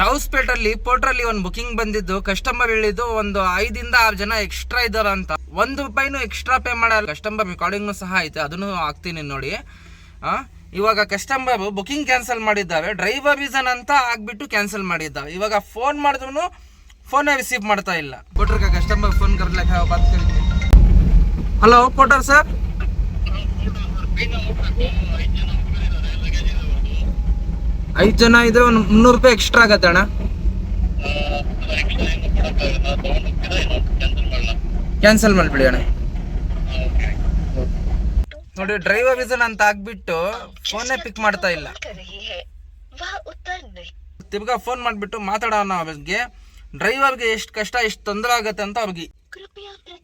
ದೌಸ್ಪೇಟಲ್ಲಿ ಪೋರ್ಟ್ರಲ್ಲಿ ಒಂದು ಬುಕಿಂಗ್ ಬಂದಿದ್ದು, ಕಸ್ಟಮರ್ ಹೇಳಿದ್ದು ಒಂದು ಐದಿಂದ ಆರು ಜನ ಎಕ್ಸ್ಟ್ರಾ ಇದ್ದಾರೆ ಅಂತ. ಒಂದು ರೂಪಾಯಿನೂ ಎಕ್ಸ್ಟ್ರಾ ಪೇ ಮಾಡಲ್ಲ. ಕಸ್ಟಮರ್ ರೆಕಾರ್ಡಿಂಗ್ನು ಸಹ ಐತೆ. ಅದನ್ನು ಹಾಕ್ತೀನಿ ನೋಡಿ. ಇವಾಗ ಕಸ್ಟಮರ್ ಬುಕಿಂಗ್ ಕ್ಯಾನ್ಸಲ್ ಮಾಡಿದ್ದಾವೆ ಡ್ರೈವರ್ ರೀಸನ್ ಅಂತ ಆಗ್ಬಿಟ್ಟು ಕ್ಯಾನ್ಸಲ್ ಮಾಡಿದ್ದಾವೆ ಇವಾಗ ಫೋನ್ ಮಾಡಿದ್ರು ಫೋನೇ ರಿಸೀವ್ ಮಾಡ್ತಾ ಇಲ್ಲ. ಕೊಟ್ರಕ ಕಸ್ಟಮರ್ ಫೋನ್ ಕರ್ಲಕ್ಕ ಬಾತ್ ಹಲೋ ಪೋಟರ್ ಸರ್ ಐದು ಜನ ಇದ್ರೆ ಒಂದು ಮುನ್ನೂರು ರೂಪಾಯಿ ಎಕ್ಸ್ಟ್ರಾ ಆಗತ್ತೆ ಅಣ್ಣ. ಕ್ಯಾನ್ಸಲ್ ಮಾಡಿಬಿಡಿ ಅಣ್ಣ. ನೋಡಿ ಡ್ರೈವರ್ ಇದು ಅಂತ ಆಗ್ಬಿಟ್ಟು ಫೋನೇ ಪಿಕ್ ಮಾಡ್ತಾ ಇಲ್ಲ. ತಿರ್ಗಾ ಫೋನ್ ಮಾಡಿಬಿಟ್ಟು ಮಾತಾಡೋಣ ಅವ್ರಿಗೆ ಡ್ರೈವರ್ಗೆ ಎಷ್ಟು ಕಷ್ಟ, ಎಷ್ಟು ತೊಂದರೆ ಆಗತ್ತೆ ಅಂತ ಅವ್ರಿಗೆ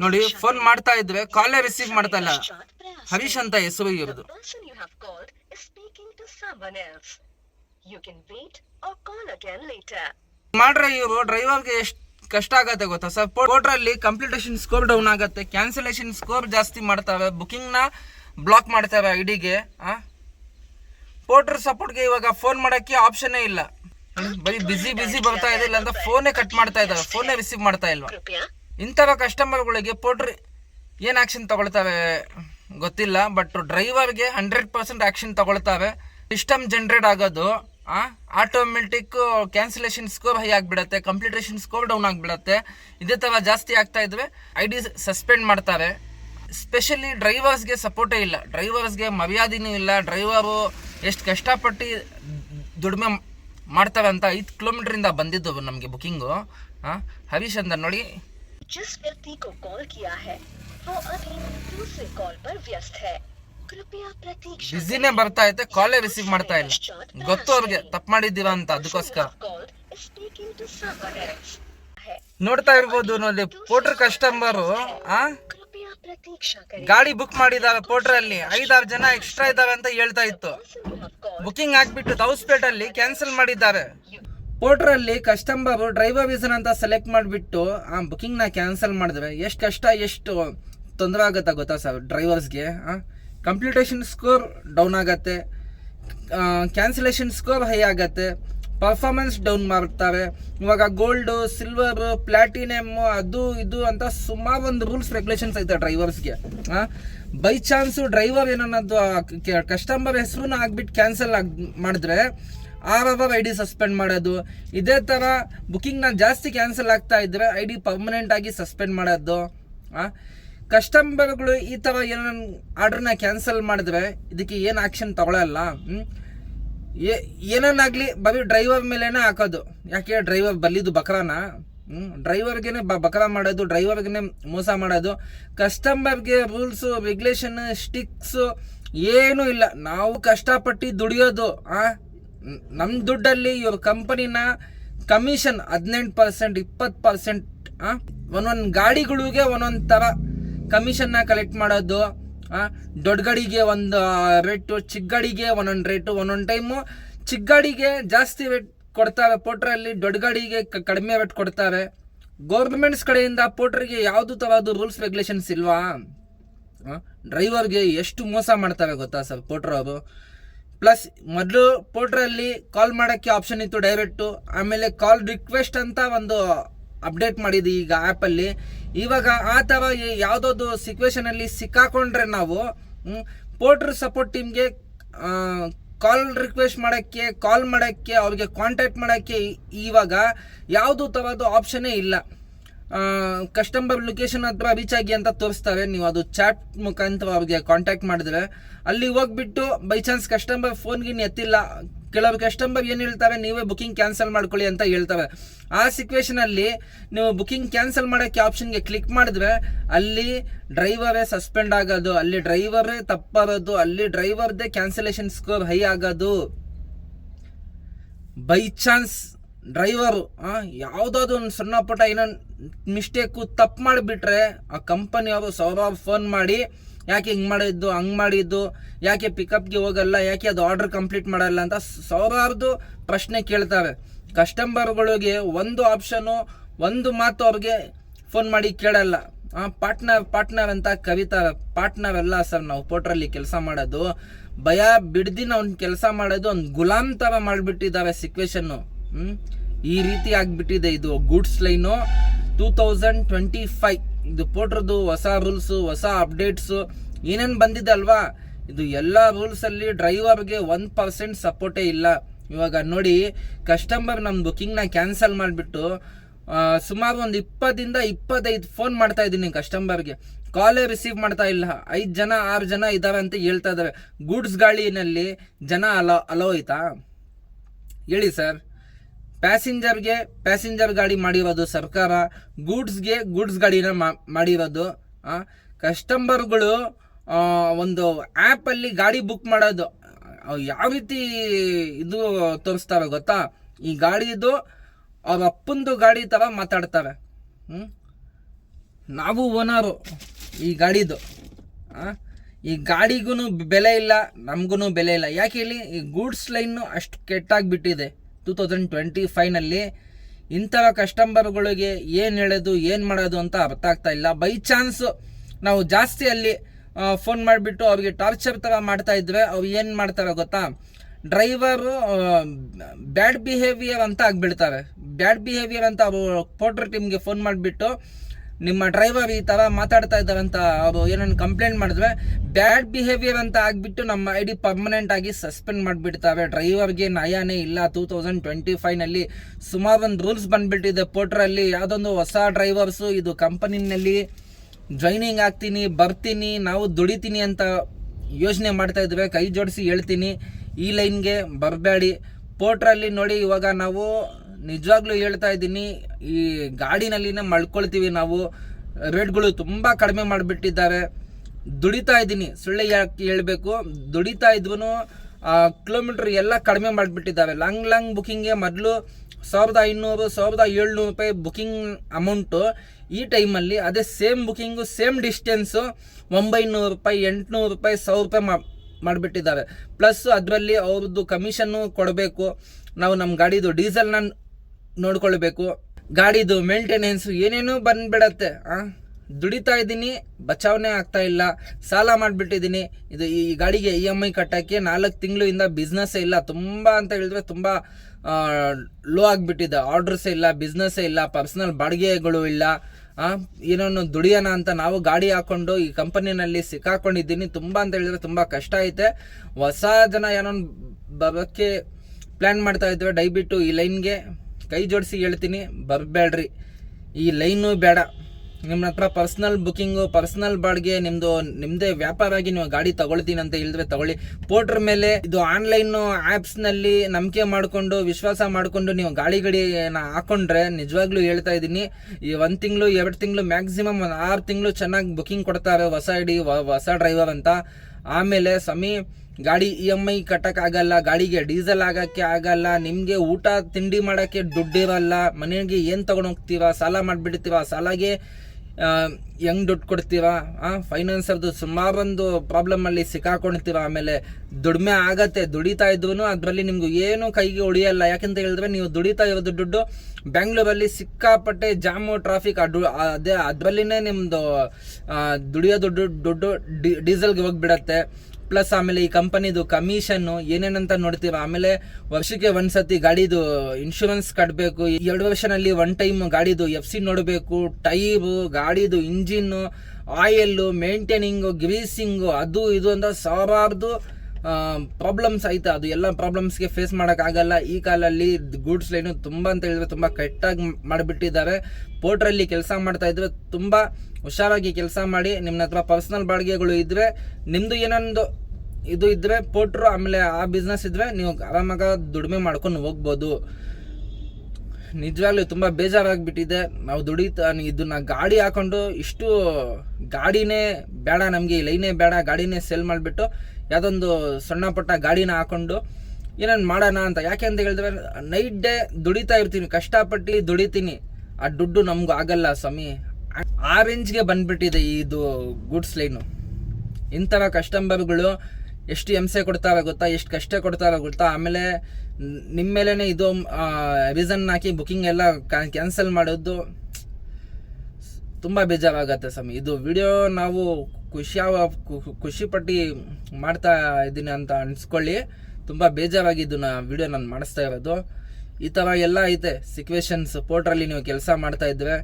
ನೋಡಿ ಫೋನ್ ಮಾಡ್ತಾ ಇದ್ರೆ ಕಾಲೇ ರಿಸೀವ್ ಮಾಡ್ತಾ ಇಲ್ಲ. ಹರೀಶ್ ಅಂತ ಹೆಸರು ಇರೋದು. You can wait or call again later ಮಾಡ್ರೆ ಇವರು ಡ್ರೈವರ್ಗೆ ಎಷ್ಟು ಕಷ್ಟ ಆಗತ್ತೆ ಗೊತ್ತಾ ಸರ್? ಅಲ್ಲಿ ಕಂಪ್ಲೀಟೇಷನ್ ಸ್ಕೋರ್ ಡೌನ್ ಆಗುತ್ತೆ ಕ್ಯಾನ್ಸಲೇಷನ್ ಸ್ಕೋರ್ ಜಾಸ್ತಿ ಮಾಡ್ತವೆ ಬುಕಿಂಗ್ನ ಬ್ಲಾಕ್ ಮಾಡ್ತವೆ ಐಡಿಗೆ ಪೋರ್ಟ್ರ್ ಸಪೋರ್ಟ್ಗೆ ಇವಾಗ ಫೋನ್ ಮಾಡೋಕ್ಕೆ ಆಪ್ಷನ್ನೇ ಇಲ್ಲ. ಬರೀ ಬಿಸಿ ಬಿಸಿ ಬರ್ತಾ ಇದೆ ಇಲ್ಲ ಅಂತ ಫೋನೇ ಕಟ್ ಮಾಡ್ತಾ ಇದ್ದಾವೆ ಫೋನೇ ರಿಸೀವ್ ಮಾಡ್ತಾ ಇಲ್ವಾ? ಇಂಥವ ಕಸ್ಟಮರ್ಗಳಿಗೆ ಪೋರ್ಟ್ರ್ ಏನು ಆ್ಯಕ್ಷನ್ ತಗೊಳ್ತಾವೆ ಗೊತ್ತಿಲ್ಲ ಬಟ್ ಡ್ರೈವರ್ಗೆ ಹಂಡ್ರೆಡ್ ಪರ್ಸೆಂಟ್ ಆ್ಯಕ್ಷನ್ ತಗೊಳ್ತಾವೆ. ಸಿಸ್ಟಮ್ ಜನ್ರೇಟ್ ಆಗೋದು ಆಟೋಮೆಟಿಕ್ ಕ್ಯಾನ್ಸಲೇಷನ್ ಸ್ಕೋರ್ ಹೈ ಆಗಿಬಿಡತ್ತೆ ಕಂಪ್ಲೀಟೇಷನ್ ಸ್ಕೋರ್ ಡೌನ್ ಆಗಿಬಿಡತ್ತೆ ಇದೇ ಥರ ಜಾಸ್ತಿ ಆಗ್ತಾ ಇದ್ವೆ ಐ ಡಿ ಸಸ್ಪೆಂಡ್ ಮಾಡ್ತಾರೆ ಸ್ಪೆಷಲಿ ಡ್ರೈವರ್ಸ್ಗೆ ಸಪೋರ್ಟೇ ಇಲ್ಲ ಡ್ರೈವರ್ಸ್ಗೆ ಮರ್ಯಾದೆನೂ ಇಲ್ಲ ಡ್ರೈವರು ಎಷ್ಟು ಕಷ್ಟಪಟ್ಟು ದುಡಿಮೆ ಮಾಡ್ತವೆ ಅಂತ ಐದು ಕಿಲೋಮೀಟ್ರಿಂದ ಬಂದಿದ್ದು ನಮಗೆ ಬುಕ್ಕಿಂಗು ಹರೀಶ್ ಅಂತ ನೋಡಿ जिस व्यक्ति को कॉल किया है वो अभी दूसरे कॉल पर व्यस्त है कृपया प्रतीक्षा ಬಿಸಿನೇ ಬರ್ತಾ ಐತೆ ಕಾಲೇ ರಿಸೀವ್ ಮಾಡ್ತಾ ಇಲ್ಲ. ಗೊತ್ತು ಅವ್ರಿಗೆ ತಪ್ಪು ಮಾಡಿದ್ದೀರಾ ಅಂತ ಅದಕ್ಕೋಸ್ಕರ. ನೋಡ್ತಾ ಇರ್ಬೋದು ನೋಡಿ ಪೋಟ್ರ್ ಕಸ್ಟಮರು ಆ? ಗಾಡಿ ಬುಕ್ ಮಾಡಿದಾವೆ ಪೋಟ್ರಲ್ಲಿ ಐದಾರು ಜನ ಎಕ್ಸ್ಟ್ರಾ ಇದಾವೆ ಅಂತ ಹೇಳ್ತಾ ಇತ್ತು. ಬುಕಿಂಗ್ ಹಾಕ್ಬಿಟ್ಟು ಹೌಸ್ಪೇಟ್ ಅಲ್ಲಿ ಕ್ಯಾನ್ಸಲ್ ಮಾಡಿದ್ದಾರೆ ಪೋಟ್ರಲ್ಲಿ ಕಸ್ಟಮರ್ ಡ್ರೈವರ್ ವಿಸನ್ ಅಂತ ಸೆಲೆಕ್ಟ್ ಮಾಡಿಬಿಟ್ಟು ಆ ಬುಕಿಂಗ್ನ ಕ್ಯಾನ್ಸಲ್ ಮಾಡಿದ್ರೆ ಎಷ್ಟು ಕಷ್ಟ ಎಷ್ಟು ತೊಂದರೆ ಆಗುತ್ತಾ ಗೊತ್ತಾ ಸರ್ ಡ್ರೈವರ್ಸ್ಗೆ ಕಂಪ್ಲೀಟೇಷನ್ ಸ್ಕೋರ್ ಡೌನ್ ಆಗತ್ತೆ. ಕ್ಯಾನ್ಸಲೇಷನ್ ಸ್ಕೋರ್ ಹೈ ಆಗತ್ತೆ. ಪರ್ಫಾರ್ಮೆನ್ಸ್ ಡೌನ್ ಮಾಡ್ತಾರೆ. ಇವಾಗ ಗೋಲ್ಡು ಸಿಲ್ವರ್ ಪ್ಲಾಟಿನಮ್ಮು ಅದು ಇದು ಅಂತ ಸುಮಾರು ಒಂದು ರೂಲ್ಸ್ ರೆಗ್ಯುಲೇಷನ್ಸ್ ಐತೆ ಡ್ರೈವರ್ಸ್ಗೆ ಬೈ ಚಾನ್ಸು ಡ್ರೈವರ್ ಏನನ್ನೋದು ಕಸ್ಟಮರ್ ಹೆಸರು ಆಗ್ಬಿಟ್ಟು ಕ್ಯಾನ್ಸಲ್ ಆಗಿ ಮಾಡಿದ್ರೆ R hour I D suspend ಮಾಡೋದು. ಇದೇ ಥರ ಬುಕಿಂಗ್ನ ಜಾಸ್ತಿ ಕ್ಯಾನ್ಸಲ್ ಆಗ್ತಾ ಇದ್ರೆ ಐ ಡಿ ಪರ್ಮನೆಂಟ್ ಆಗಿ ಸಸ್ಪೆಂಡ್ ಮಾಡೋದು. ಕಸ್ಟಮರ್ಗಳು ಈ ಥರ ಏನೋ ಆರ್ಡ್ರನ್ನ ಕ್ಯಾನ್ಸಲ್ ಮಾಡಿದ್ರೆ ಇದಕ್ಕೆ ಏನು ಆ್ಯಕ್ಷನ್ ತೊಗೊಳಲ್ಲ ಹ್ಞೂ ಏ ಏನನ್ನಾಗಲಿ ಬರೀ ಡ್ರೈವರ್ ಮೇಲೇನೆ ಹಾಕೋದು. ಯಾಕೆ ಡ್ರೈವರ್ ಬಲ್ಲಿದ್ದು ಬಕ್ರಾನ? ಡ್ರೈವರ್ಗೆ ಬ, ಬಕರ ಮಾಡೋದು ಡ್ರೈವರ್ಗೆ ಮೋಸ ಮಾಡೋದು. ಕಸ್ಟಮರ್ಗೆ ರೂಲ್ಸು ರೆಗ್ಯುಲೇಷನ್ ಸ್ಟಿಕ್ಸು ಏನೂ ಇಲ್ಲ. ನಾವು ಕಷ್ಟಪಟ್ಟು ದುಡಿಯೋದು ನಮ್ಮ ದುಡ್ಡಲ್ಲಿ ಇವ್ರ ಕಂಪನಿನ ಕಮಿಷನ್ ಹದಿನೆಂಟು ಪರ್ಸೆಂಟ್ ಇಪ್ಪತ್ತು ಪರ್ಸೆಂಟ್ ಒಂದೊಂದು ಗಾಡಿಗಳಿಗೆ ಒಂದೊಂದು ಥರ ಕಮಿಷನ್ನ ಕಲೆಕ್ಟ್ ಮಾಡೋದು ದೊಡ್ಡ ಗಡಿಗೆ ಒಂದು ರೇಟು ಚಿಕ್ಕ ಗಾಡಿಗೆ ಒಂದೊಂದು ರೇಟು ಒಂದೊಂದು ಟೈಮು ಚಿಕ್ಕ ಜಾಸ್ತಿ ರೇಟ್ ಕೊಡ್ತಾರೆ, ಪೋಟ್ರಲ್ಲಿ ದೊಡ್ಡ ಗಾಡಿಗೆ ಕಡಿಮೆ ರೇಟ್ ಕೊಡ್ತಾರೆ. ಗೌರ್ಮೆಂಟ್ಸ್ ಕಡೆಯಿಂದ ಪೋಟ್ರಿಗೆ ಯಾವುದು ಥರದ್ದು ರೂಲ್ಸ್ ರೆಗ್ಯುಲೇಷನ್ಸ್ ಇಲ್ವಾ? ಡ್ರೈವರ್ಗೆ ಎಷ್ಟು ಮೋಸ ಮಾಡ್ತಾರೆ ಗೊತ್ತಾ ಸರ್ ಪೋಟ್ರ್ ಅವರು? ಪ್ಲಸ್ ಮೊದಲು ಪೋರ್ಟ್ರಲ್ಲಿ ಕಾಲ್ ಮಾಡೋಕ್ಕೆ ಆಪ್ಷನ್ ಇತ್ತು ಡೈರೆಕ್ಟು ಆಮೇಲೆ ಕಾಲ್ ರಿಕ್ವೆಸ್ಟ್ ಅಂತ ಒಂದು ಅಪ್ಡೇಟ್ ಮಾಡಿದ್ದು ಈಗ ಆ್ಯಪಲ್ಲಿ ಇವಾಗ ಆ ಥರ ಸಿಕ್ವೇಶನ್ ಅಲ್ಲಿ ಸಿಕ್ಕಾಕೊಂಡ್ರೆ ನಾವು ಪೋರ್ಟ್ರ್ ಸಪೋರ್ಟ್ ಟೀಮ್ಗೆ ಕಾಲ್ ರಿಕ್ವೆಸ್ಟ್ ಮಾಡೋಕ್ಕೆ ಕಾಲ್ ಮಾಡೋಕ್ಕೆ, ಅವ್ರಿಗೆ ಕಾಂಟ್ಯಾಕ್ಟ್ ಮಾಡೋಕ್ಕೆ ಇವಾಗ ಯಾವುದು ಥರದ್ದು ಆಪ್ಷನ್ನೇ ಇಲ್ಲ. ಕಸ್ಟಮರ್ ಲೊಕೇಶನ್ ಹತ್ರ ರೀಚ್ ಆಗಿ ಅಂತ ತೋರಿಸ್ತಾರೆ. ನೀವು ಅದು ಚಾಟ್ ಮುಖಾಂತರ ಅವ್ರಿಗೆ ಕಾಂಟ್ಯಾಕ್ಟ್ ಮಾಡಿದ್ರೆ. ಅಲ್ಲಿ ಹೋಗ್ಬಿಟ್ಟು ಬೈ ಚಾನ್ಸ್ ಕಸ್ಟಮರ್ ಫೋನ್ಗಿನ್ ಎತ್ತಿಲ್ಲ. ಕೆಲವರು ಕಸ್ಟಮರ್ ಏನು ಹೇಳ್ತಾರೆ, ನೀವೇ ಬುಕಿಂಗ್ ಕ್ಯಾನ್ಸಲ್ ಮಾಡ್ಕೊಳ್ಳಿ ಅಂತ ಹೇಳ್ತವೆ. ಆ ಸಿಚುವೇಶನ್ ಅಲ್ಲಿ ನೀವು ಬುಕಿಂಗ್ ಕ್ಯಾನ್ಸಲ್ ಮಾಡೋಕ್ಕೆ ಆಪ್ಷನ್ಗೆ ಕ್ಲಿಕ್ ಮಾಡಿದ್ರೆ, ಅಲ್ಲಿ ಡ್ರೈವರೇ ಸಸ್ಪೆಂಡ್ ಆಗೋದು, ಅಲ್ಲಿ ಡ್ರೈವರೇ ತಪ್ಪಾಗೋದು, ಅಲ್ಲಿ ಡ್ರೈವರ್ದೇ ಕ್ಯಾನ್ಸಲೇಷನ್ ಸ್ಕೋರ್ ಹೈ ಆಗೋದು. ಬೈ ಚಾನ್ಸ್ ಡ್ರೈವರು ಯಾವುದಾದ್ರು ಒಂದು ಸಣ್ಣ ಪುಟ್ಟ ಏನೋ ಮಿಸ್ಟೇಕು ತಪ್ಪು ಮಾಡಿಬಿಟ್ರೆ, ಆ ಕಂಪನಿಯವರು ಸಾವಿರಾರು ಫೋನ್ ಮಾಡಿ ಯಾಕೆ ಹಿಂಗೆ ಮಾಡಿದ್ದು, ಹಂಗೆ ಮಾಡಿದ್ದು, ಯಾಕೆ ಪಿಕಪ್ಗೆ ಹೋಗಲ್ಲ, ಯಾಕೆ ಅದು ಆರ್ಡರ್ ಕಂಪ್ಲೀಟ್ ಮಾಡಲ್ಲ ಅಂತ ಸಾವಿರಾರ್ದು ಪ್ರಶ್ನೆ ಕೇಳ್ತವೆ. ಕಸ್ಟಮರ್ಗಳಿಗೆ ಒಂದು ಆಪ್ಷನು ಒಂದು ಮಾತು ಅವ್ರಿಗೆ ಫೋನ್ ಮಾಡಿ ಕೇಳಲ್ಲ. ಪಾರ್ಟ್ನರ್ ಪಾರ್ಟ್ನರ್ ಅಂತ ಕವಿತಾರೆ ಪಾರ್ಟ್ನರ್ ಎಲ್ಲ ಸರ್, ನಾವು ಪೋಟ್ರಲ್ಲಿ ಕೆಲಸ ಮಾಡೋದು, ಭಯ ಬಿಡ್ದಿನ ಅವ್ನ ಕೆಲಸ ಮಾಡೋದು ಒಂದು ಗುಲಾಮ್ ಥರ ಮಾಡಿಬಿಟ್ಟಿದ್ದಾವೆ ಸಿಕ್ವೇಷನ್ನು ಈ ರೀತಿ ಆಗಿಬಿಟ್ಟಿದೆ ಇದು goods line two thousand twenty five ಇದು ಪೋಟ್ರದ್ದು ಹೊಸ ರೂಲ್ಸು ಹೊಸ ಅಪ್ಡೇಟ್ಸು ಏನೇನು ಬಂದಿದೆ ಅಲ್ವಾ? ಇದು ಎಲ್ಲ ರೂಲ್ಸಲ್ಲಿ ಡ್ರೈವರ್ಗೆ ಒನ್ ಪರ್ಸೆಂಟ್ ಸಪೋರ್ಟೇ ಇಲ್ಲ. ಇವಾಗ ನೋಡಿ ಕಸ್ಟಮರ್ ನಮ್ಮ ಬುಕ್ಕಿಂಗ್ನ ಕ್ಯಾನ್ಸಲ್ ಮಾಡಿಬಿಟ್ಟು ಸುಮಾರು ಒಂದು ಇಪ್ಪತ್ತರಿಂದ ಇಪ್ಪತ್ತೈದು ಫೋನ್ ಮಾಡ್ತಾ ಇದ್ದೀನಿ ಕಸ್ಟಮರ್ಗೆ ಕಾಲೇ ರಿಸೀವ್ ಮಾಡ್ತಾ ಇಲ್ಲ. ಐದು ಜನ, ಆರು ಜನ ಇದ್ದಾರೆ ಅಂತ ಹೇಳ್ತಾ ಇದ್ದಾರೆ ಗೂಡ್ಸ್ ಗಾಳಿನಲ್ಲಿ ಜನ ಅಲೋ ಅಲೋ ಆಯ್ತಾ? ಹೇಳಿ ಸರ್ ಪ್ಯಾಸೆಂಜರ್ಗೆ ಪ್ಯಾಸೆಂಜರ್ ಗಾಡಿ ಮಾಡಿರೋದು ಸರ್ಕಾರ, ಗೂಡ್ಸ್ಗೆ ಗೂಡ್ಸ್ ಗಾಡಿನ ಮಾಡಿರೋದು ಕಸ್ಟಮರ್ಗಳು ಒಂದು ಆ್ಯಪಲ್ಲಿ ಗಾಡಿ ಬುಕ್ ಮಾಡೋದು ಯಾವ ರೀತಿ ಇದು ತೋರಿಸ್ತಾರೆ ಗೊತ್ತಾ? ಈ ಗಾಡಿದು ಅವ್ರ ಅಪ್ಪಂದು ಗಾಡಿ ಥರ ಮಾತಾಡ್ತಾರೆ. ನಾವು ಓನರು ಈ ಗಾಡಿದು? ಈ ಗಾಡಿಗೂ ಬೆಲೆ ಇಲ್ಲ ನಮಗೂ ಬೆಲೆ ಇಲ್ಲ. ಯಾಕೆ ಹೇಳಿ, ಈ ಗೂಡ್ಸ್ ಲೈನು ಅಷ್ಟು ಕೆಟ್ಟಾಗಿಬಿಟ್ಟಿದೆ ಟೂ ತೌಸಂಡ್ ಟ್ವೆಂಟಿ ಫೈವ್ನಲ್ಲಿ ಇಂಥ ಕಸ್ಟಮರ್ಗಳಿಗೆ ಏನು ಹೇಳೋದು, ಏನು ಮಾಡೋದು ಅಂತ ಅರ್ಥ ಆಗ್ತಾ ಇಲ್ಲ. ಬೈ ಚಾನ್ಸು ನಾವು ಜಾಸ್ತಿ ಅಲ್ಲಿ ಫೋನ್ ಮಾಡಿಬಿಟ್ಟು ಅವರಿಗೆ ಟಾರ್ಚರ್ ಥರ ಮಾಡ್ತಾ ಇದ್ರೆ ಅವ್ರು ಏನು ಮಾಡ್ತಾರೆ ಗೊತ್ತಾ? ಡ್ರೈವರು ಬ್ಯಾಡ್ ಬಿಹೇವಿಯರ್ ಅಂತ ಆಗಿಬಿಡ್ತಾರೆ. ಬ್ಯಾಡ್ ಬಿಹೇವಿಯರ್ ಅಂತ ಅವರು ಪೋಟ್ರ್ ಟೀಮ್ಗೆ ಫೋನ್ ಮಾಡಿಬಿಟ್ಟು ನಿಮ್ಮ ಡ್ರೈವರ್ ಈ ಥರ ಮಾತಾಡ್ತಾ ಇದ್ದಾರೆ ಅಂತ ಅವರು ಏನನ್ನು ಕಂಪ್ಲೇಂಟ್ ಮಾಡಿದ್ರೆ ಬ್ಯಾಡ್ ಬಿಹೇವಿಯರ್ ಅಂತ ಆಗಿಬಿಟ್ಟು ನಮ್ಮ ಐ ಡಿ ಪರ್ಮನೆಂಟ್ ಆಗಿ ಸಸ್ಪೆಂಡ್ ಮಾಡಿಬಿಡ್ತಾರೆ ಡ್ರೈವರ್ಗೆ ನಯಾನೇ ಇಲ್ಲ. ಟೂ ತೌಸಂಡ್ ಟ್ವೆಂಟಿ ಫೈವ್ನಲ್ಲಿ ಸುಮಾರು ಒಂದು ರೂಲ್ಸ್ ಬಂದ್ಬಿಟ್ಟಿದೆ. ಪೋರ್ಟ್ರಲ್ಲಿ ಯಾವುದೊಂದು ಹೊಸ ಡ್ರೈವರ್ಸು ಇದು ಕಂಪನಿನಲ್ಲಿ ಜಾಯ್ನಿಂಗ್ ಆಗ್ತೀನಿ, ಬರ್ತೀನಿ, ನಾವು ದುಡಿತೀನಿ ಅಂತ ಯೋಚನೆ ಮಾಡ್ತಾ ಇದ್ವಿ. ಕೈ ಜೋಡಿಸಿ ಹೇಳ್ತೀನಿ. ಈ ಲೈನ್ಗೆ ಬರಬೇಡಿ. ಪೋರ್ಟ್ರಲ್ಲಿ ನೋಡಿ ಇವಾಗ ನಾವು ನಿಜವಾಗ್ಲೂ ಹೇಳ್ತಾ ಇದ್ದೀನಿ, ಈ ಗಾಡಿನಲ್ಲಿನೇ ಮಳ್ಕೊಳ್ತೀವಿ ನಾವು. ರೇಟ್ಗಳು ತುಂಬ ಕಡಿಮೆ ಮಾಡಿಬಿಟ್ಟಿದ್ದಾರೆ. ದುಡಿತಾ ಇದ್ದೀನಿ, ಸುಳ್ಳು ಯಾಕೆ ಹೇಳಬೇಕು? ದುಡಿತಾ ಇದ್ರೂ ಕಿಲೋಮೀಟ್ರ್ ಎಲ್ಲ ಕಡಿಮೆ ಮಾಡಿಬಿಟ್ಟಿದ್ದಾರೆ ಲಾಂಗ್ ಲಾಂಗ್ ಬುಕ್ಕಿಂಗ್ಗೆ ಮೊದಲು ಸಾವಿರದ ಐನೂರು, ಸಾವಿರದ ಏಳ್ನೂರು ರೂಪಾಯಿ ಬುಕ್ಕಿಂಗ್ ಅಮೌಂಟು. ಈ ಟೈಮಲ್ಲಿ ಅದೇ ಸೇಮ್ ಬುಕ್ಕಿಂಗು ಸೇಮ್ ಡಿಸ್ಟೆನ್ಸು ಒಂಬೈನೂರು ರೂಪಾಯಿ, ಎಂಟುನೂರು ರೂಪಾಯಿ, ಸಾವಿರ ರೂಪಾಯಿ ಮಾ ಮಾಡಿಬಿಟ್ಟಿದ್ದಾರೆ ಪ್ಲಸ್ ಅದರಲ್ಲಿ ಅವ್ರದ್ದು ಕಮಿಷನ್ನು ಕೊಡಬೇಕು. ನಾವು ನಮ್ಮ ಗಾಡಿದು ಡೀಸೆಲ್ನ ನೋಡ್ಕೊಳ್ಬೇಕು. ಗಾಡಿದು ಮೇಂಟೆನೆನ್ಸು ಏನೇನೋ ಬಂದ್ಬಿಡತ್ತೆ, ಆ? ದುಡಿತಾ ಇದ್ದೀನಿ ಬಚಾವಣೆ ಆಗ್ತಾ ಇಲ್ಲ, ಸಾಲ ಮಾಡಿಬಿಟ್ಟಿದ್ದೀನಿ. ಇದು ಈ ಗಾಡಿಗೆ ಇ ಎಂ ಐ ಕಟ್ಟೋಕ್ಕೆ ನಾಲ್ಕು ತಿಂಗಳಿಂದ ಬಿಸ್ನೆಸ್ಸೇ ಇಲ್ಲ, ತುಂಬ ಅಂತ ಹೇಳಿದ್ರೆ ತುಂಬ ಲೋ ಆಗಿಬಿಟ್ಟಿದೆ. ಆರ್ಡ್ರಸ್ಸೇ ಇಲ್ಲ ಬಿಸ್ನೆಸ್ಸೇ ಇಲ್ಲ ಪರ್ಸ್ನಲ್ ಬಾಡಿಗೆಗಳು ಇಲ್ಲ ಏನೋ ದುಡಿಯೋಣ ಅಂತ ನಾವು ಗಾಡಿ ಹಾಕೊಂಡು ಈ ಕಂಪನಿನಲ್ಲಿ ಸಿಕ್ಕಾಕೊಂಡಿದ್ದೀನಿ. ತುಂಬ ಅಂತ ಹೇಳಿದ್ರೆ ತುಂಬ ಕಷ್ಟ ಐತೆ. ಹೊಸ ಜನ ಏನೋ ಬರೋಕ್ಕೆ ಪ್ಲ್ಯಾನ್ ಮಾಡ್ತಾ ಇದ್ದೇವೆ. ದಯವಿಟ್ಟು ಈ ಲೈನ್ಗೆ ಕೈ ಜೋಡಿಸಿ ಹೇಳ್ತೀನಿ ಬರಬೇಡ್ರಿ ಈ ಲೈನು ಬೇಡ. ನಿಮ್ಮ ಹತ್ರ ಪರ್ಸ್ನಲ್ ಬುಕ್ಕಿಂಗು, ಪರ್ಸ್ನಲ್ ಬಾಡಿಗೆ ನಿಮ್ಮದು ನಿಮ್ಮದೇ ವ್ಯಾಪಾರ ಆಗಿ ನೀವು ಗಾಡಿ ತಗೊಳ್ತೀನಿ ಅಂತ ಹೇಳಿದ್ರೆ ತಗೊಳ್ಳಿ. ಪೋಟ್ರ್ ಮೇಲೆ ಇದು ಆನ್ಲೈನ್ ಆ್ಯಪ್ಸ್ನಲ್ಲಿ ನಂಬಿಕೆ ಮಾಡಿಕೊಂಡು, ವಿಶ್ವಾಸ ಮಾಡಿಕೊಂಡು ನೀವು ಗಾಡಿ ಗಡಿನ ಹಾಕೊಂಡ್ರೆ ನಿಜವಾಗ್ಲೂ ಹೇಳ್ತಾ ಇದ್ದೀನಿ, ಈ ಒಂದು ತಿಂಗಳು, ಎರಡು ತಿಂಗಳು ಮ್ಯಾಕ್ಸಿಮಮ್ ಒಂದು ಆರು ತಿಂಗಳು ಚೆನ್ನಾಗಿ ಬುಕ್ಕಿಂಗ್ ಕೊಡ್ತಾರೆ ಹೊಸ ಡಿ ಹೊಸ ಡ್ರೈವರ್ ಅಂತ. ಆಮೇಲೆ ಸಮಿ ಗಾಡಿ ಇ ಎಂ ಐ ಕಟ್ಟಕ್ಕಾಗಲ್ಲ ಗಾಡಿಗೆ ಡೀಸೆಲ್ ಆಗಕ್ಕೆ ಆಗಲ್ಲ, ನಿಮಗೆ ಊಟ, ತಿಂಡಿ ಮಾಡೋಕ್ಕೆ ದುಡ್ಡಿರಲ್ಲ, ಮನೆಗೆ ಏನು ತೊಗೊಂಡು ಹೋಗ್ತೀವ ಸಾಲ ಮಾಡಿಬಿಡ್ತೀವ ಸಾಲಾಗೆ ಹೆಂಗ್ ದುಡ್ಡು ಕೊಡ್ತೀವ ಫೈನಾನ್ಸರ್ದು ಸುಮಾರೊಂದು ಪ್ರಾಬ್ಲಮಲ್ಲಿ ಸಿಕ್ಕಾಕೊಳ್ತೀವ ಆಮೇಲೆ ದುಡಿಮೆ ಆಗತ್ತೆ, ದುಡಿತಾ ಇದ್ರೂ ಅದರಲ್ಲಿ ನಿಮ್ಗೆ ಏನು ಕೈಗೆ ಉಳಿಯಲ್ಲ. ಯಾಕಂತ ಹೇಳಿದ್ರೆ ನೀವು ದುಡಿತಾ ಇರೋದು ದುಡ್ಡು ಬೆಂಗಳೂರಲ್ಲಿ ಸಿಕ್ಕಾಪಟ್ಟೆ ಜಾಮು ಟ್ರಾಫಿಕ್ ಅಡು ಅದೇ ಅದರಲ್ಲಿನೇ ನಿಮ್ಮದು ದುಡಿಯೋ ದುಡ್ಡು ದುಡ್ಡು ಡೀಸೆಲ್ಗೆ ಹೋಗ್ಬಿಡತ್ತೆ. ಪ್ಲಸ್ ಆಮೇಲೆ ಈ ಕಂಪನಿದು ಕಮಿಷನ್ನು ಏನೇನಂತ ನೋಡ್ತೀವಿ ಆಮೇಲೆ ವರ್ಷಕ್ಕೆ ಒಂದ್ಸತಿ ಗಾಡಿದು ಇನ್ಶೂರೆನ್ಸ್ ಕಟ್ಟಬೇಕು ಎರಡು ವರ್ಷನಲ್ಲಿ ಒನ್ ಟೈಮ್ ಗಾಡಿದು ಎಫ್ ಸಿ ನೋಡಬೇಕು. ಟೈಬು ಗಾಡಿದು ಇಂಜಿನ್ನು ಆಯಿಲ್ಲು ಮೇಂಟೈನಿಂಗು ಗ್ರೀಸಿಂಗು ಅದು ಇದು ಅಂತ ಸಾವಿರಾರ್ದು ಪ್ರಾಬ್ಲಮ್ಸ್ ಐತೆ ಅದು ಎಲ್ಲ ಪ್ರಾಬ್ಲಮ್ಸ್ಗೆ ಫೇಸ್ ಮಾಡೋಕ್ಕಾಗಲ್ಲ ಈ ಕಾಲಲ್ಲಿ ಗೂಡ್ಸ್ ಲೈನು ತುಂಬ ಅಂತ ಹೇಳಿದ್ರೆ ತುಂಬ ಕೆಟ್ಟಾಗಿ ಮಾಡಿಬಿಟ್ಟಿದ್ದಾರೆ. ಪೋರ್ಟ್ರಲ್ಲಿ ಕೆಲಸ ಮಾಡ್ತಾ ಇದ್ರೆ ತುಂಬ ಹುಷಾರಾಗಿ ಕೆಲಸ ಮಾಡಿ ನಿಮ್ಮ ಹತ್ರ ಪರ್ಸ್ನಲ್ ಬಾಡಿಗೆಗಳು ಇದ್ದರೆ ನಿಮ್ಮದು ಏನೊಂದು ಇದು ಇದ್ದರೆ ಪೋಟ್ರು ಆಮೇಲೆ ಆ ಬಿಸ್ನೆಸ್ ಇದ್ದರೆ ನೀವು ಆರಾಮಾಗ ದುಡಿಮೆ ಮಾಡ್ಕೊಂಡು ಹೋಗ್ಬೋದು. ನಿಜವಾಗ್ಲೂ ತುಂಬ ಬೇಜಾರಾಗ್ಬಿಟ್ಟಿದೆ. ನಾವು ದುಡಿತಾ ಇದನ್ನ ಗಾಡಿ ಹಾಕೊಂಡು ಇಷ್ಟು ಗಾಡಿನೇ ಬೇಡ, ನಮಗೆ ಲೈನೇ ಬೇಡ, ಗಾಡಿನೇ ಸೇಲ್ ಮಾಡಿಬಿಟ್ಟು ಯಾವುದೊಂದು ಸಣ್ಣ ಪುಟ್ಟ ಗಾಡಿನ ಹಾಕೊಂಡು ಏನೇನು ಮಾಡೋಣ ಅಂತ. ಯಾಕೆ ಅಂತ ಹೇಳಿದ್ರೆ ನೈಟ್ ಡೇ ದುಡಿತಾ ಇರ್ತೀನಿ, ಕಷ್ಟಪಟ್ಟು ದುಡಿತೀನಿ. ಆ ದುಡ್ಡು ನಮಗೂ ಆಗಲ್ಲ ಸ್ವಾಮಿ. ಆ ರೇಂಜ್ಗೆ ಬಂದ್ಬಿಟ್ಟಿದೆ ಇದು ಗೂಡ್ಸ್ ಲೈನು ಇಂಥವ ಕಸ್ಟಮರ್ಗಳು ಎಷ್ಟು ಹಿಂಸೆ ಕೊಡ್ತಾರೆ ಗೊತ್ತಾ, ಎಷ್ಟು ಕಷ್ಟ ಕೊಡ್ತಾರೆ ಗೊತ್ತಾ, ಆಮೇಲೆ ನಿಮ್ಮ ಮೇಲೇ ಇದು ರೀಸನ್ ಹಾಕಿ ಬುಕಿಂಗ್ ಎಲ್ಲ ಕ್ಯಾನ್ಸಲ್ ಮಾಡೋದು, ತುಂಬ ಬೇಜಾರಾಗತ್ತೆ ಸ್ವಾಮಿ. ಇದು ವಿಡಿಯೋ ನಾವು ಖುಷಿ ಖುಷಿ ಪಟ್ಟು ಮಾಡ್ತಾ ಇದ್ದೀನಿ ಅಂತ ಅನ್ಸ್ಕೊಳ್ಳಿ. ತುಂಬ ಬೇಜಾರಾಗಿ ಇದನ್ನ ವಿಡಿಯೋ ನಾನು ಮಾಡಿಸ್ತಾ ಇರೋದು. ಈ ಥರ ಎಲ್ಲ ಐತೆ ಸಿಕ್ವೇಶನ್ಸ್ ಪೋರ್ಟ್ರಲ್ಲಿ ನೀವು ಕೆಲಸ ಮಾಡ್ತಾ ಇದ್ರೆ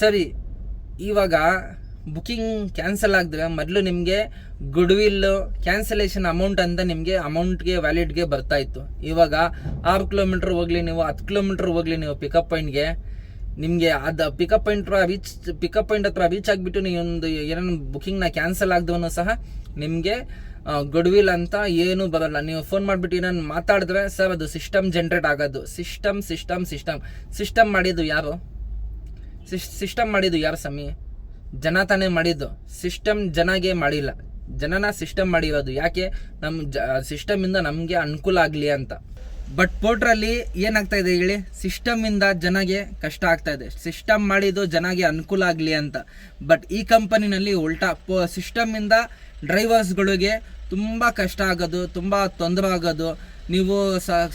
ಸರಿ, ಇವಾಗ ಬುಕಿಂಗ್ ಕ್ಯಾನ್ಸಲ್ ಆಗಿದ್ರೆ ಮೊದಲು ನಿಮಗೆ ಗುಡ್ ವಿಲ್ ಕ್ಯಾನ್ಸಲೇಷನ್ ಅಮೌಂಟ್ ಅಂತ ನಿಮಗೆ ಅಮೌಂಟ್ಗೆ, ವ್ಯಾಲಿಡ್ಗೆ ಬರ್ತಾ ಇತ್ತು. ಇವಾಗ ಆರು ಕಿಲೋಮೀಟ್ರ್ ಹೋಗಲಿ ನೀವು, ಹತ್ತು ಕಿಲೋಮೀಟ್ರ್ ಹೋಗಲಿ ನೀವು ಪಿಕಪ್ ಪಾಯಿಂಟ್ಗೆ ನಿಮಗೆ ಅದು pickup point reach pickup point ಹತ್ರ ರೀಚ್ ಆಗಿಬಿಟ್ಟು ನೀವು ಒಂದು ಏನೇನು ಬುಕಿಂಗ್ನ ಕ್ಯಾನ್ಸಲ್ ಆಗ್ದವನು ಸಹ ನಿಮಗೆ ಗುಡ್ ವಿಲ್ ಅಂತ ಏನೂ ಬರಲ್ಲ. ನೀವು ಫೋನ್ ಮಾಡಿಬಿಟ್ಟು ಏನನ್ನು ಮಾತಾಡಿದ್ರೆ ಸರ್ ಅದು ಸಿಸ್ಟಮ್ ಜನ್ರೇಟ್ ಆಗೋದು. ಸಿಸ್ಟಮ್ ಸಿಸ್ಟಮ್ ಸಿಸ್ಟಮ್ ಸಿಸ್ಟಮ್ ಮಾಡಿದ್ದು ಯಾರು? ಸಿಸ್ಟಮ್ ಮಾಡಿದ್ದು ಯಾರು ಸಮಿ? ಜನ ತಾನೇ ಮಾಡಿದ್ದು. ಸಿಸ್ಟಮ್ ಜನಗೆ ಮಾಡಿಲ್ಲ. ಜನನ ಸಿಸ್ಟಮ್ ಮಾಡಿರೋದು. ಯಾಕೆ? ನಮ್ಮ ಜ ಸಿಸ್ಟಮಿಂದ ನಮಗೆ ಅನುಕೂಲ ಆಗಲಿ ಅಂತ. ಬಟ್ ಪೋರ್ಟ್ರಲ್ಲಿ ಏನಾಗ್ತಾ ಇದೆ ಹೇಳಿ? ಸಿಸ್ಟಮಿಂದ ಜನಗೆ ಕಷ್ಟ ಆಗ್ತಾ ಇದೆ. ಸಿಸ್ಟಮ್ ಮಾಡಿದ್ದು ಜನಗೆ ಅನುಕೂಲ ಆಗಲಿ ಅಂತ. ಬಟ್ ಈ ಕಂಪನಿನಲ್ಲಿ ಉಲ್ಟಾ ಪೋ ಸಿಸ್ಟಮಿಂದ ಡ್ರೈವರ್ಸ್ಗಳಿಗೆ ತುಂಬ ಕಷ್ಟ ಆಗೋದು, ತುಂಬ ತೊಂದರೆ ಆಗೋದು. ನೀವು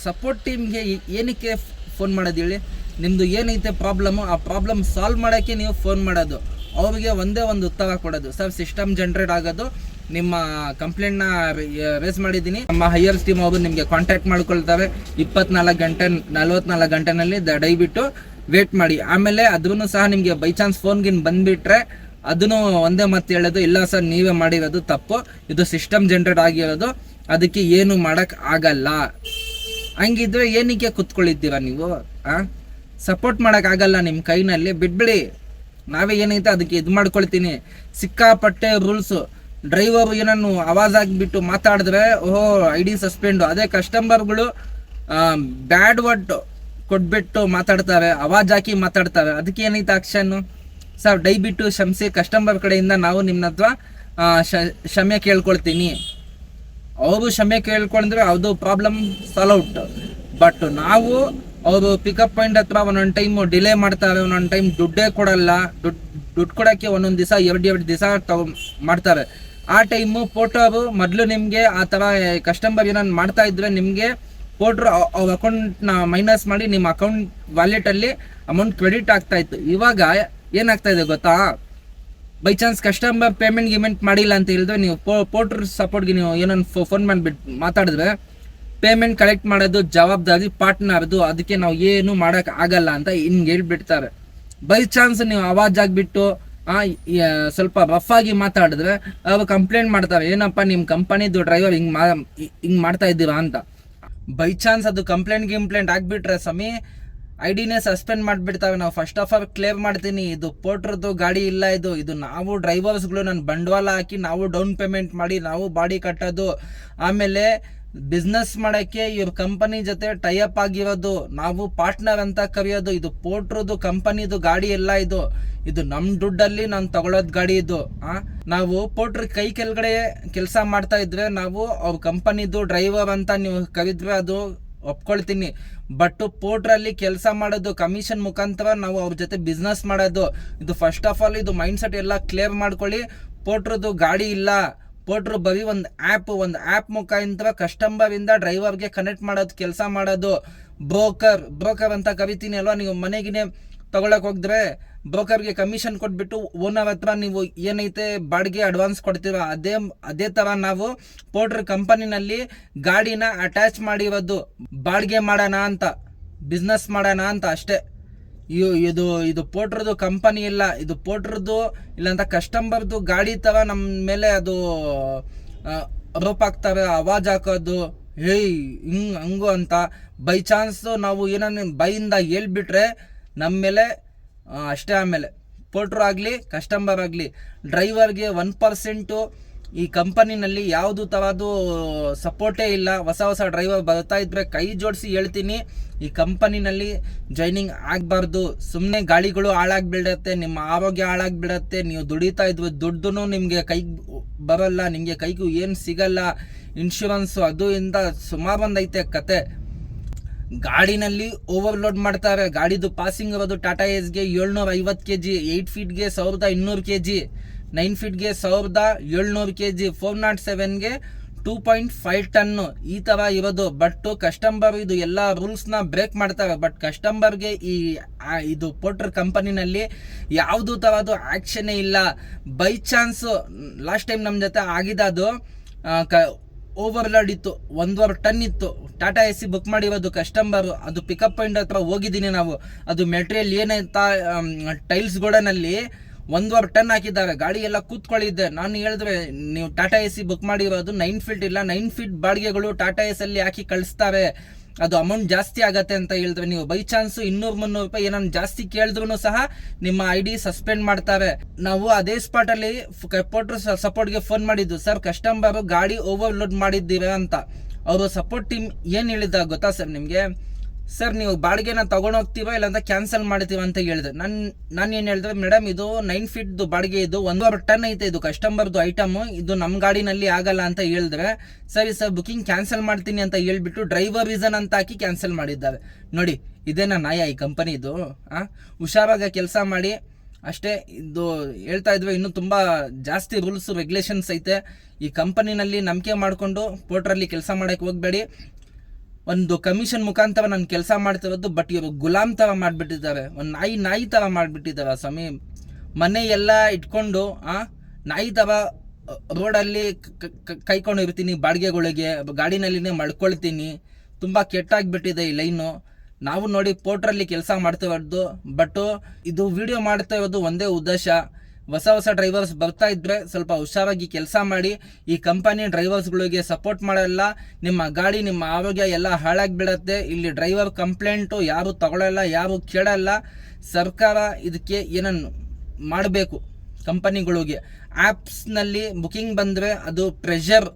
ಸಪೋರ್ಟ್ ಟೀಮ್ಗೆ ಏನಕ್ಕೆ ಫೋನ್ ಮಾಡೋದು ಹೇಳಿ? ನಿಮ್ಮದು ಏನೈತೆ ಪ್ರಾಬ್ಲಮ್ಮು ಆ ಪ್ರಾಬ್ಲಮ್ ಸಾಲ್ವ್ ಮಾಡೋಕ್ಕೆ ನೀವು ಫೋನ್ ಮಾಡೋದು. ಅವ್ರಿಗೆ ಒಂದೇ ಒಂದು ಉತ್ತರ ಕೊಡೋದು. ಸರ್ ಸಿಸ್ಟಮ್ ಜನ್ರೇಟ್ ಆಗೋದು. ನಿಮ್ಮ ಕಂಪ್ಲೇಂಟ್ನ ರೇಸ್ ಮಾಡಿದ್ದೀನಿ. ನಮ್ಮ ಹೈಯರ್ ಟೀಮ್ ಅವರು ನಿಮಗೆ ಕಾಂಟ್ಯಾಕ್ಟ್ ಮಾಡ್ಕೊಳ್ತಾರೆ. ಇಪ್ಪತ್ನಾಲ್ಕು ಗಂಟೆ, ನಲ್ವತ್ನಾಲ್ಕು ಗಂಟೆನಲ್ಲಿ ದಯವಿಟ್ಟು ವೇಟ್ ಮಾಡಿ. ಆಮೇಲೆ ಅದನ್ನು ಸಹ ನಿಮಗೆ ಬೈ ಚಾನ್ಸ್ ಫೋನ್ಗಿನ್ ಬಂದುಬಿಟ್ರೆ ಅದನ್ನು ಒಂದೇ ಮತ್ತೆ ಹೇಳೋದು. ಇಲ್ಲ ಸರ್, ನೀವೇ ಮಾಡಿರೋದು ತಪ್ಪು. ಇದು ಸಿಸ್ಟಮ್ ಜನ್ರೇಟ್ ಆಗಿರೋದು. ಅದಕ್ಕೆ ಏನು ಮಾಡೋಕ್ಕೆ ಆಗಲ್ಲ. ಹಂಗಿದ್ರೆ ಏನಕ್ಕೆ ಕುತ್ಕೊಳ್ಳಿದ್ದೀರಾ ನೀವು? ಸಪೋರ್ಟ್ ಮಾಡೋಕ್ಕಾಗಲ್ಲ ನಿಮ್ಮ ಕೈನಲ್ಲಿ. ಬಿಟ್ಬಿಡಿ. ನಾವೇ ಏನೈತೆ ಅದಕ್ಕೆ ಇದು ಮಾಡ್ಕೊಳ್ತೀನಿ. ಸಿಕ್ಕಾಪಟ್ಟೆ ರೂಲ್ಸು ಡ್ರೈವರ್ ಏನನ್ನು ಆವಾಜ್ ಆಗಿಬಿಟ್ಟು ಮಾತಾಡಿದ್ರೆ, ಓಹೋ ಐ ಡಿ ಸಸ್ಪೆಂಡು ಅದೇ ಕಸ್ಟಮರ್ಗಳು ಬ್ಯಾಡ್ ವರ್ಡ್ ಕೊಟ್ಬಿಟ್ಟು ಮಾತಾಡ್ತಾರೆ, ಆವಾಜ್ ಹಾಕಿ ಮಾತಾಡ್ತಾರೆ. ಅದಕ್ಕೆ ಏನೈತೆ ಆಕ್ಷನ್ನು ಸರ್, ದಯವಿಟ್ಟು ಕ್ಷಮಿಸಿ ಕಸ್ಟಮರ್ ಕಡೆಯಿಂದ ನಾವು ನಿಮ್ಮ ಹತ್ರ ಕ್ಷಮೆ ಕೇಳ್ಕೊಳ್ತೀನಿ. ಅವರು ಕ್ಷಮೆ ಕೇಳ್ಕೊಂಡ್ರೆ ಅದು ಪ್ರಾಬ್ಲಮ್ ಸಾಲ್ವ್ ಔಟ್ ಬಟ್ ನಾವು ಅವರು ಪಿಕಪ್ ಪಾಯಿಂಟ್ ಹತ್ರ ಒಂದೊಂದು ಟೈಮ್ ಡಿಲೇ ಮಾಡ್ತಾರೆ, ಒಂದೊಂದು ಟೈಮ್ ದುಡ್ಡೇ ಕೊಡಲ್ಲ. ದುಡ್ಡು ದುಡ್ಡು ಕೊಡೋಕ್ಕೆ ಒಂದೊಂದು ದಿವಸ, ಎರಡು ಎರಡು ದಿವಸ ತಗೊ ಮಾಡ್ತಾರೆ. ಆ ಟೈಮು ಪೋಟೋರು ಮೊದಲು ನಿಮಗೆ ಆ ಥರ ಕಸ್ಟಮರ್ ಏನಾದ್ರು ಮಾಡ್ತಾ ಇದ್ರೆ ನಿಮಗೆ ಪೋಟ್ರು ಅವ್ರ ಅಕೌಂಟ್ನ ಮೈನಸ್ ಮಾಡಿ ನಿಮ್ಮ ಅಕೌಂಟ್ ವಾಲೆಟಲ್ಲಿ ಅಮೌಂಟ್ ಕ್ರೆಡಿಟ್ ಆಗ್ತಾ ಇತ್ತು. ಇವಾಗ ಏನಾಗ್ತಾ ಇದೆ ಗೊತ್ತಾ? ಬೈ ಚಾನ್ಸ್ ಕಸ್ಟಮರ್ ಪೇಮೆಂಟ್ ಗಿಮೆಂಟ್ ಮಾಡಿಲ್ಲ ಅಂತ ಹೇಳಿದ್ರೆ ನೀವು ಪೋ ಸಪೋರ್ಟ್ ಸಪೋರ್ಟ್ಗೆ ನೀವು ಏನೊಂದು ಫೋನ್ ಮಾಡಿಬಿಟ್ಟು ಮಾತಾಡಿದ್ರೆ ಪೇಮೆಂಟ್ ಕಲೆಕ್ಟ್ ಮಾಡೋದು, ಜವಾಬ್ದಾರಿ ಪಾರ್ಟ್ನರ್ದು ಅದಕ್ಕೆ ನಾವು ಏನು ಮಾಡೋಕೆ ಆಗಲ್ಲ ಅಂತ ಹಿಂಗೆ ಹೇಳ್ಬಿಡ್ತಾರೆ. ಬೈ ಚಾನ್ಸ್ ನೀವು ಅವಾಜ್ ಆಗಿಬಿಟ್ಟು ಸ್ವಲ್ಪ ರಫ್ ಆಗಿ ಮಾತಾಡಿದ್ರೆ ಅವ್ರು ಕಂಪ್ಲೇಂಟ್ ಮಾಡ್ತಾರೆ, ಏನಪ್ಪ ನಿಮ್ಮ ಕಂಪನಿದು ಡ್ರೈವರ್ ಹಿಂಗೆ ಮಾ, ಹಿಂಗೆ ಮಾಡ್ತಾ ಇದ್ದೀರಾ ಅಂತ. ಬೈ ಚಾನ್ಸ್ ಅದು ಕಂಪ್ಲೇಂಟ್ ಗಿಂಪ್ಲೇಂಟ್ ಆಗಿಬಿಟ್ರೆ ಸಮಿ ಐ ಸಸ್ಪೆಂಡ್ ಮಾಡಿಬಿಡ್ತಾವೆ. ನಾವು ಫಸ್ಟ್ ಆಫ್ ಆಲ್ ಕ್ಲೇಮ್ ಮಾಡ್ತೀನಿ, ಇದು ಪೋಟ್ರದ್ದು ಗಾಡಿ ಇಲ್ಲ ಇದು ಇದು ನಾವು ಡ್ರೈವರ್ಸ್ಗಳು ನನ್ನ ಬಂಡವಾಳ ಹಾಕಿ ನಾವು ಡೌನ್ ಪೇಮೆಂಟ್ ಮಾಡಿ, ನಾವು ಬಾಡಿ ಕಟ್ಟೋದು. ಆಮೇಲೆ ಬಿಸ್ನೆಸ್ ಮಾಡೋಕ್ಕೆ ಇವ್ರ ಕಂಪನಿ ಜೊತೆ ಟೈಅಪ್ ಆಗಿರೋದು, ನಾವು ಪಾರ್ಟ್ನರ್ ಅಂತ ಕರೆಯೋದು, ಇದು ಪೋಟ್ರದು ಕಂಪನಿದು ಗಾಡಿ ಎಲ್ಲ ಇದು. ಇದು ನಮ್ಮ ದುಡ್ಡಲ್ಲಿ ನಾನು ತಗೊಳ್ಳೋದು ಗಾಡಿ ಇದು. ಆ? ನಾವು ಪೋಟ್ರ ಕೈ ಕೆಳಗಡೆ ಕೆಲಸ ಮಾಡ್ತಾ ಇದ್ರೆ ನಾವು ಅವ್ರ ಕಂಪನಿದು ಡ್ರೈವರ್ ಅಂತ ನೀವು ಕರಿದ್ರೆ ಅದು ಒಪ್ಕೊಳ್ತೀನಿ. ಬಟ್ ಪೋರ್ಟ್ರಲ್ಲಿ ಕೆಲಸ ಮಾಡೋದು ಕಮಿಷನ್ ಮುಖಾಂತರ ನಾವು ಅವ್ರ ಜೊತೆ ಬಿಸ್ನೆಸ್ ಮಾಡೋದು. ಇದು ಫಸ್ಟ್ ಆಫ್ ಆಲ್ ಇದು ಮೈಂಡ್ ಸೆಟ್ ಎಲ್ಲ ಕ್ಲಿಯರ್ ಮಾಡ್ಕೊಳ್ಳಿ. ಪೋಟ್ರದ್ದು ಗಾಡಿ ಇಲ್ಲ. ಪೋಟ್ರು ಬರಿ ಒಂದು ಆ್ಯಪ್ ಒಂದು ಆ್ಯಪ್ ಮುಖಾಂತರ ಕಸ್ಟಮರಿಂದ ಡ್ರೈವರ್ಗೆ ಕನೆಕ್ಟ್ ಮಾಡೋದು, ಕೆಲಸ ಮಾಡೋದು. ಬ್ರೋಕರ್ ಬ್ರೋಕರ್ ಅಂತ ಕರಿತೀನಿ ಅಲ್ವಾ? ನೀವು ಮನೆಗಿನೇ ತಗೊಳಕ್ ಹೋಗಿದ್ರೆ ಬ್ರೋಕರ್ಗೆ ಕಮಿಷನ್ ಕೊಟ್ಬಿಟ್ಟು ಓನರ್ ಹತ್ರ ನೀವು ಏನೈತೆ ಬಾಡಿಗೆ ಅಡ್ವಾನ್ಸ್ ಕೊಡ್ತೀರ? ಅದೇ ಅದೇ ಥರ ನಾವು ಪೋಟ್ರ್ ಕಂಪನಿನಲ್ಲಿ ಗಾಡಿನ ಅಟ್ಯಾಚ್ ಮಾಡಿರೋದು. ಬಾಡಿಗೆ ಮಾಡೋಣ ಅಂತ ಬಿಸ್ನೆಸ್ ಮಾಡೋಣ ಅಂತ ಅಷ್ಟೇ. ಇದು ಇದು ಪೋಟ್ರದ್ದು ಕಂಪನಿ ಇಲ್ಲ ಇದು ಪೋಟ್ರದ್ದು ಇಲ್ಲಾಂತ ಕಸ್ಟಮರ್ದು ಗಾಡಿ ಥರ ನಮ್ಮ ಮೇಲೆ ಅದು ಆ, ರೋಪ್ ಹಾಕ್ತಾರೆ ಅವಾಜ್ ಹಾಕೋದು. ಹೇಯ್ ಹಿಂಗ್ ಹಂಗು ಅಂತ. ಬೈ ಚಾನ್ಸು ನಾವು ಏನನ್ನ ಬೈಯಿಂದ ಹೇಳ್ಬಿಟ್ರೆ ನಮ್ಮ ಮೇಲೆ ಅಷ್ಟೇ ಆಮೇಲೆ. ಪೋಟ್ರು ಆಗಲಿ ಕಸ್ಟಮರ್ ಆಗಲಿ ಡ್ರೈವರ್ಗೆ ಒನ್ ಪರ್ಸೆಂಟು ಈ ಕಂಪನಿನಲ್ಲಿ ಯಾವುದು ತವಾದು ಸಪೋರ್ಟೇ ಇಲ್ಲ, ಹೊಸ ಹೊಸ ಡ್ರೈವರ್ ಬರ್ತಾ ಇದ್ರೆ ಕೈ ಜೋಡಿಸಿ ಹೇಳ್ತೀನಿ. ಈ ಕಂಪನಿನಲ್ಲಿ ಜಾಯ್ನಿಂಗ್ ಆಗಬಾರ್ದು. ಸುಮ್ಮನೆ ಗಾಳಿಗಳು ಹಾಳಾಗ್ಬಿಡತ್ತೆ, ನಿಮ್ಮ ಆರೋಗ್ಯ ಹಾಳಾಗ್ಬಿಡತ್ತೆ, ನೀವು ದುಡಿತಾ ಇದ್ವಿ ದುಡ್ಡು ನಿಮಗೆ ಕೈಗೆ ಬರಲ್ಲ, ನಿಮಗೆ ಕೈಗೂ ಏನು ಸಿಗಲ್ಲ. ಇನ್ಶೂರೆನ್ಸು ಅದು ಇಂದ ಸುಮಾರು ಬಂದೈತೆ ಕತೆ. ಗಾಡಿನಲ್ಲಿ ಓವರ್ಲೋಡ್ ಮಾಡ್ತಾರೆ. ಗಾಡಿದು ಪಾಸಿಂಗ್ ಇರೋದು ಟಾಟಾ ಏಸ್ಗೆ ಏಳ್ನೂರ ಐವತ್ತು ಕೆ ಜಿ ಏಯ್ಟ್ ಫೀಟ್ಗೆ ಸಾವಿರದ ಇನ್ನೂರು ಕೆ ಜಿ ನೈನ್ ಫೀಟ್ಗೆ ಸಾವಿರದ ಏಳ್ನೂರು ಕೆ ಜಿ ಫೋರ್ ನಾಟ್ ಸೆವೆನ್ಗೆ ಟೂ ಪಾಯಿಂಟ್ ಫೈವ್ ಟನ್ನು. ಈ ಥರ ಇರೋದು. ಬಟ್ ಕಸ್ಟಮರ್ ಇದು ಎಲ್ಲ ರೂಲ್ಸ್ನ ಬ್ರೇಕ್ ಮಾಡ್ತಾರೆ. ಬಟ್ ಕಸ್ಟಮರ್ಗೆ ಈ ಇದು ಪೋಟ್ರ್ ಕಂಪನಿನಲ್ಲಿ ಯಾವುದು ಥರದ್ದು ಆ್ಯಕ್ಷನ್ನೇ ಇಲ್ಲ. ಬೈ ಚಾನ್ಸು, ಲಾಸ್ಟ್ ಟೈಮ್ ನಮ್ಮ ಜೊತೆ ಆಗಿದ್ದು ಅದು ಕ, ಓವರ್ಲೋಡ್ ಇತ್ತು. ಒಂದೂವರೆ ಟನ್ ಇತ್ತು. ಟಾಟಾ ಎ ಸಿ ಬುಕ್ ಮಾಡಿರೋದು ಕಸ್ಟಮರ್. ಅದು ಪಿಕಪ್ ಪಾಯಿಂಟ್ ಹತ್ರ ಹೋಗಿದ್ದೀನಿ ನಾವು. ಅದು ಮೆಟೀರಿಯಲ್ ಏನಂತ ಟೈಲ್ಸ್ ಗೋಡನಲ್ಲಿ ಒಂದೂವರೆ ಟನ್ ಹಾಕಿದ್ದಾರೆ. ಗಾಡಿ ಎಲ್ಲ ಕೂತ್ಕೊಳ್ಳಿದ್ದೆ ನಾನು ಹೇಳಿದ್ರೆ ನೀವು ಟಾಟಾ ಎ ಸಿ ಬುಕ್ ಮಾಡಿರೋದು ನೈನ್ ಫೀಟ್ ಇಲ್ಲ. ನೈನ್ ಫೀಟ್ ಬಾಡಿಗೆಗಳು ಟಾಟಾ ಎಸ್ ಅಲ್ಲಿ ಹಾಕಿ ಕಳಿಸ್ತಾರೆ. ಅದು ಅಮೌಂಟ್ ಜಾಸ್ತಿ ಆಗತ್ತೆ ಅಂತ ಹೇಳಿದ್ರೆ ನೀವು ಬೈ ಚಾನ್ಸ್ ಇನ್ನೂರು ಮುನ್ನೂರು ರೂಪಾಯಿ ಏನನ್ನ ಜಾಸ್ತಿ ಕೇಳಿದ್ರು ಸಹ ನಿಮ್ಮ ಐ ಡಿ ಸಸ್ಪೆಂಡ್ ಮಾಡ್ತಾರೆ. ನಾವು ಅದೇ ಸ್ಪಾಟ್ ಅಲ್ಲಿ ರಿಪೋರ್ಟರ್ ಸಪೋರ್ಟ್ಗೆ ಫೋನ್ ಮಾಡಿದ್ದು ಸರ್ ಕಸ್ಟಮರ್ ಗಾಡಿ ಓವರ್ಲೋಡ್ ಮಾಡಿದ್ದೀರಾ? ಅಂತ. ಅವರು ಸಪೋರ್ಟ್ ಟೀಮ್ ಏನು ಹೇಳಿದ ಗೊತ್ತಾ ಸರ್ ನಿಮಗೆ? ಸರ್ ನೀವು ಬಾಡಿಗೆನ ತಗೊಂಡು ಹೋಗ್ತೀವಾ ಇಲ್ಲಾಂದ್ರೆ ಕ್ಯಾನ್ಸಲ್ ಮಾಡ್ತೀವ ಅಂತ ಹೇಳಿದೆ. ನಾನು ನಾನು ಏನು ಹೇಳಿದೆ, ಮೇಡಮ್, ಇದು ನೈನ್ ಫೀಟ್ದು ಬಾಡಿಗೆ ಇದು ಒಂದೂವರೆ ಟನ್ ಐತೆ ಇದು ಕಸ್ಟಮರ್ದು ಐಟಮ್. ಇದು ನಮ್ಮ ಗಾಡಿನಲ್ಲಿ ಆಗಲ್ಲ ಅಂತ ಹೇಳಿದ್ರೆ, ಸರಿ ಸರ್, ಬುಕಿಂಗ್ ಕ್ಯಾನ್ಸಲ್ ಮಾಡ್ತೀನಿ ಅಂತ ಹೇಳ್ಬಿಟ್ಟು ಡ್ರೈವರ್ ರೀಸನ್ ಅಂತ ಹಾಕಿ ಕ್ಯಾನ್ಸಲ್ ಮಾಡಿದ್ದಾರೆ. ನೋಡಿ ಇದೇನಾ ನಾಯ ಈ ಕಂಪನಿದು. ಆ, ಹುಷಾರಾಗ ಕೆಲಸ ಮಾಡಿ. ಅಷ್ಟೇ, ಇದು ಹೇಳ್ತಾ ಇದ್ವಿ ಇನ್ನೂ ತುಂಬ ಜಾಸ್ತಿ ರೂಲ್ಸ್, ರೆಗ್ಯುಲೇಷನ್ಸ್ ಐತೆ. ಈ ಕಂಪನಿನಲ್ಲಿ ನಂಬಿಕೆ ಮಾಡಿಕೊಂಡು ಪೋರ್ಟ್ರಲ್ಲಿ ಕೆಲಸ ಮಾಡೋಕ್ಕೆ ಹೋಗಬೇಡಿ. ಒಂದು ಕಮಿಷನ್ ಮುಖಾಂತರ ನಾನು ಕೆಲಸ ಮಾಡ್ತಿರೋದು ಬಟ್ ಇವರು ಗುಲಾಮ್ ಥರ ಮಾಡಿಬಿಟ್ಟಿದ್ದಾರೆ. ಒಂದು ನಾಯಿ ನಾಯಿ ಥರ ಮಾಡಿಬಿಟ್ಟಿದ್ದಾರೆ ಸ್ವಾಮಿ. ಮನೆ ಎಲ್ಲ ಇಟ್ಕೊಂಡು, ಆ, ನಾಯಿ ಥರ ರೋಡಲ್ಲಿ ಕೈಕೊಂಡು ಇರ್ತೀನಿ, ಬಾಡಿಗೆಗಳಿಗೆ, ಗಾಡಿನಲ್ಲಿನೇ ಮಡ್ಕೊಳ್ತೀನಿ ತುಂಬ ಕೆಟ್ಟಾಗಿಬಿಟ್ಟಿದೆ ಈ ಲೈನು. ನಾವು ನೋಡಿ ಪೋರ್ಟ್ರಲ್ಲಿ ಕೆಲಸ ಮಾಡ್ತಿರೋದು ಬಟ್ ಇದು ವಿಡಿಯೋ ಮಾಡ್ತಾ ಇರೋದು ಒಂದೇ ಉದ್ದೇಶ. ಹೊಸ ಹೊಸ ಡ್ರೈವರ್ಸ್ ಬರ್ತಾ ಇದ್ರೆ ಸ್ವಲ್ಪ ಹುಷಾರಾಗಿ ಕೆಲಸ ಮಾಡಿ, ಈ ಕಂಪನಿ ಡ್ರೈವರ್ಸ್ಗಳಿಗೆ ಸಪೋರ್ಟ್ ಮಾಡಲ್ಲ, ನಿಮ್ಮ ಗಾಡಿ, ನಿಮ್ಮ ಆರೋಗ್ಯ ಎಲ್ಲ ಹಾಳಾಗಿಬಿಡತ್ತೆ. ಇಲ್ಲಿ ಡ್ರೈವರ್ ಕಂಪ್ಲೇಂಟು ಯಾರು ತಗೊಳ್ಳಲ್ಲ ಯಾರು ಕೇಳಲ್ಲ. ಸರ್ಕಾರ ಇದಕ್ಕೆ ಏನನ್ನು ಮಾಡಬೇಕು ಕಂಪನಿಗಳಿಗೆ ಆ್ಯಪ್ಸ್ನಲ್ಲಿ ಬುಕಿಂಗ್ ಬಂದರೆ ಅದು ಪ್ರೆಷರ್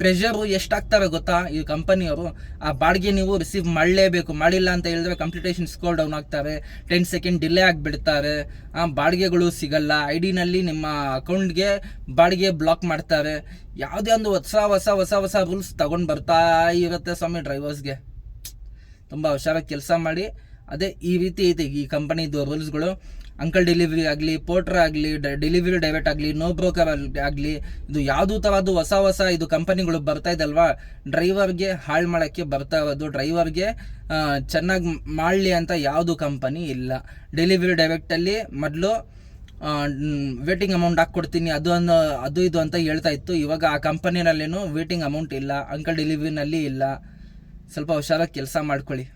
ಪ್ರೆಷರು ಎಷ್ಟಾಗ್ತಾರೆ ಗೊತ್ತಾ? ಈ ಕಂಪನಿಯವರು, ಆ ಬಾಡಿಗೆ ನೀವು ರಿಸೀವ್ ಮಾಡಲೇಬೇಕು. ಮಾಡಿಲ್ಲ ಅಂತ ಹೇಳಿದ್ರೆ ಕಂಪ್ಲೀಟೇಷನ್ ಸ್ಕೋರ್ ಡೌನ್ ಆಗ್ತಾರೆ ಟೆನ್ ಸೆಕೆಂಡ್ ಡಿಲೇ ಆಗಿಬಿಡ್ತಾರೆ, ಆ ಬಾಡಿಗೆಗಳು ಸಿಗಲ್ಲ. ಐ ಡಿನಲ್ಲಿ ನಿಮ್ಮ ಅಕೌಂಟ್ಗೆ ಬಾಡಿಗೆ ಬ್ಲಾಕ್ ಮಾಡ್ತಾರೆ. ಯಾವುದೇ ಒಂದು ಹೊಸ ಹೊಸ ಹೊಸ ಹೊಸ ರೂಲ್ಸ್ ತಗೊಂಡು ಬರ್ತಾ ಇರುತ್ತೆ ಸ್ವಾಮಿ ಡ್ರೈವರ್ಸ್ಗೆ ತುಂಬ ಹುಷಾರಾಗಿ ಕೆಲಸ ಮಾಡಿ. ಅದೇ ಈ ರೀತಿ ಐತೆ ಈ ಕಂಪನಿದು ರೂಲ್ಸ್ಗಳು ಅಂಕಲ್ ಡೆಲಿವರಿ ಆಗಲಿ ಪೋರ್ಟರ್ ಆಗಲಿ ಡೆಲಿವರಿ ಡೈವೆಟ್ ಆಗಲಿ ನೋ ಬ್ರೋಕರ್ ಆಗಲಿ, ಇದು ಯಾವುದೂ ಥರದ್ದು ಹೊಸ ಹೊಸ ಇದು ಕಂಪನಿಗಳು ಬರ್ತಾ ಇದಲ್ವಾ? ಡ್ರೈವರ್ಗೆ ಹಾಳು ಮಾಡೋಕ್ಕೆ ಬರ್ತಾ ಇರೋದು. ಡ್ರೈವರ್ಗೆ ಚೆನ್ನಾಗಿ ಮಾಡಲಿ ಅಂತ ಯಾವುದು ಕಂಪನಿ ಇಲ್ಲ. ಡೆಲಿವರಿ ಡೈರೆಕ್ಟಲ್ಲಿ ಮೊದಲು ವೇಟಿಂಗ್ ಅಮೌಂಟ್ ಹಾಕ್ಕೊಡ್ತೀನಿ, ಅದು ಅನ್ನೋ, ಅದು ಇದು ಅಂತ ಹೇಳ್ತಾ ಇತ್ತು. ಇವಾಗ ಆ ಕಂಪನಿನಲ್ಲೇನು ವೇಟಿಂಗ್ ಅಮೌಂಟ್ ಇಲ್ಲ. ಅಂಕಲ್ ಡೆಲಿವರಿನಲ್ಲಿ ಇಲ್ಲ. ಸ್ವಲ್ಪ ಹುಷಾರಾಗಿ ಕೆಲಸ ಮಾಡ್ಕೊಳ್ಳಿ.